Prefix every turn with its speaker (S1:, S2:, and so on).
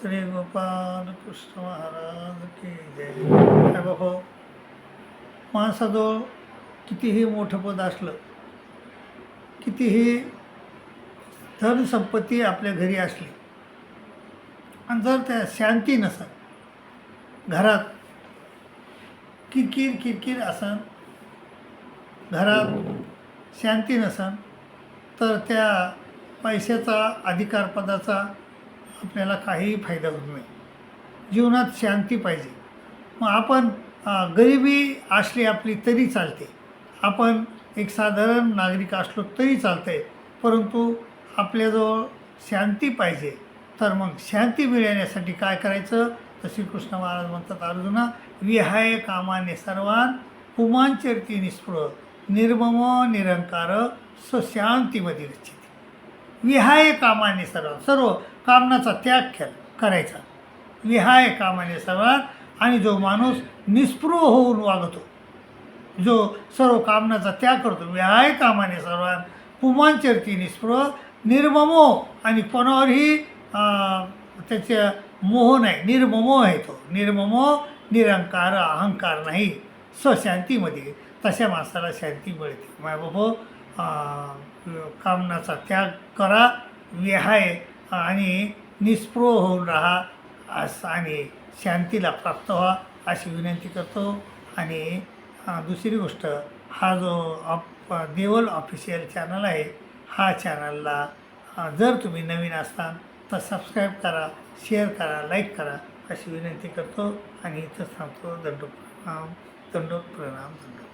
S1: श्री गोपाल कृष्ण महाराज की जय काय बाबा माणसाजवळ कितीही मोठं पद असलं कितीही धनसंपत्ती आपल्या घरी असली. आणि जर त्या शांती नसेल घरात किरकिर किरकिर असन घरात शांती नसन तर त्या पैशाचा अधिकारपदाचा आपल्याला काहीही फायदा होत नाही. जीवनात शांती पाहिजे. मग आपण गरिबी असली आपली तरी चालते. आपण एक साधारण नागरिक असलो तरी चालते परंतु आपल्याजवळ शांती पाहिजे. तर मग शांती मिळवण्यासाठी काय करायचं? तर श्रीकृष्ण महाराज म्हणतात अर्जुना विहाय कामाने सर्वान पुमांचरती निस्पृह निर्मम निरंकार स्वशांतीमध्ये रचित विहाय कामाने सर्व सर्व कामनाचा त्याग केला करायचा. विहाय कामाने सर्वात आणि जो माणूस निस्पृह होऊन वागतो जो सर्व कामनाचा त्याग करतो विहाय कामाने सर्वात पुमांचरती निस्पृह निर्ममो आणि कोणावरही त्याचे मोह नाही निर्ममो आहे तो. निर्ममो निरंकार अहंकार नाही. स्वशांतीमध्ये तशा माणसाला शांती मिळते. माय बाबा कामनाचा त्याग करा विहाय आणि निस्पृह होऊन राहा अस आणि शांतीला प्राप्त व्हा अशी विनंती करतो. आणि दुसरी गोष्ट हा जो ऑप देवल ऑफिशियल चॅनल आहे हा चॅनलला जर तुम्ही नवीन असताल तर सबस्क्राईब करा शेअर करा लाईक करा अशी विनंती करतो. आणि इथं सांगतो दंडो प्रणाम दंडो प्रणाम दंडो